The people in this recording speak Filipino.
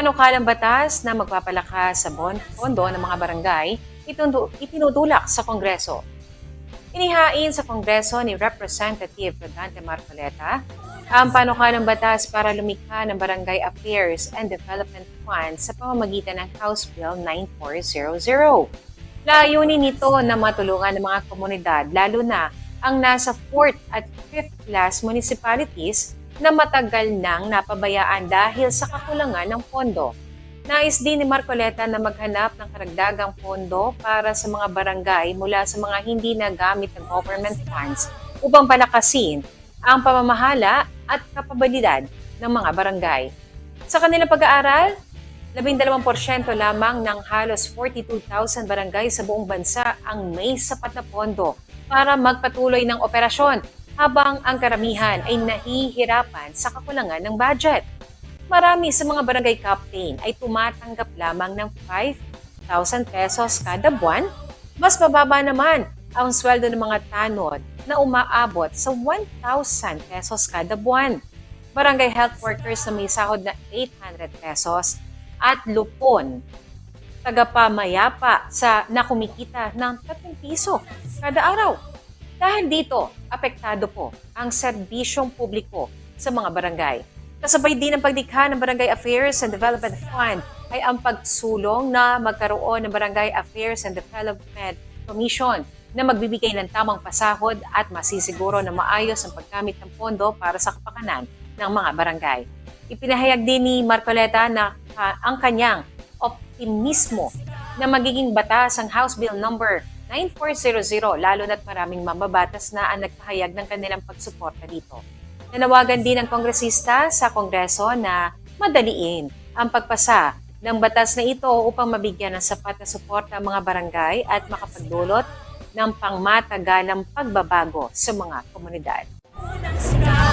panukalang batas na magpapalakas sa bon- pondo ng mga barangay itinutulak sa Kongreso. Inihain sa Kongreso ni Representative Rodante Marcoleta ang panukalang batas para lumikha ng Barangay Affairs and Development Fund sa pamamagitan ng House Bill 9400. Layunin nito na matulungan ng mga komunidad, lalo na ang nasa 4th at 5th class municipalities na matagal nang napabayaan dahil sa kakulangan ng pondo. Nais din ni Marcoleta na maghanap ng karagdagang pondo para sa mga barangay mula sa mga hindi nagamit ng government funds upang palakasin ang pamamahala at kapabilidad ng mga barangay. Sa kanilang pag-aaral, 12% lamang ng halos 42,000 barangay sa buong bansa ang may sapat na pondo para magpatuloy ng operasyon habang ang karamihan ay nahihirapan sa kakulangan ng budget. Marami sa mga barangay captain ay tumatanggap lamang ng 5,000 pesos kada buwan. Mas mababa naman ang sweldo ng mga tanod na umaabot sa 1,000 pesos kada buwan. Barangay health workers na may sahod na 800 pesos at lupon tagapamayapa sa nakumikita ng 3 piso kada araw. Dahil dito, apektado po ang serbisyong publiko sa mga barangay. Kasabay din ang pagdikha ng Barangay Affairs and Development Fund ay ang pagsulong na magkaroon ng Barangay Affairs and Development Commission na magbibigay ng tamang pasahod at masisiguro na maayos ang paggamit ng pondo para sa kapakanan ng mga barangay. Ipinahayag din ni Marcoleta na ang kanyang optimismo na magiging batas ang House Bill number 9400 lalo na't maraming mambabatas na ang nagpahayag ng kanilang pagsuporta dito. Nanawagan din ng kongresista sa Kongreso na madaliin ang pagpasa ng batas na ito upang mabigyan ng sapat na suporta ang mga barangay at makapagdulot ng pangmatagalang pagbabago sa mga komunidad.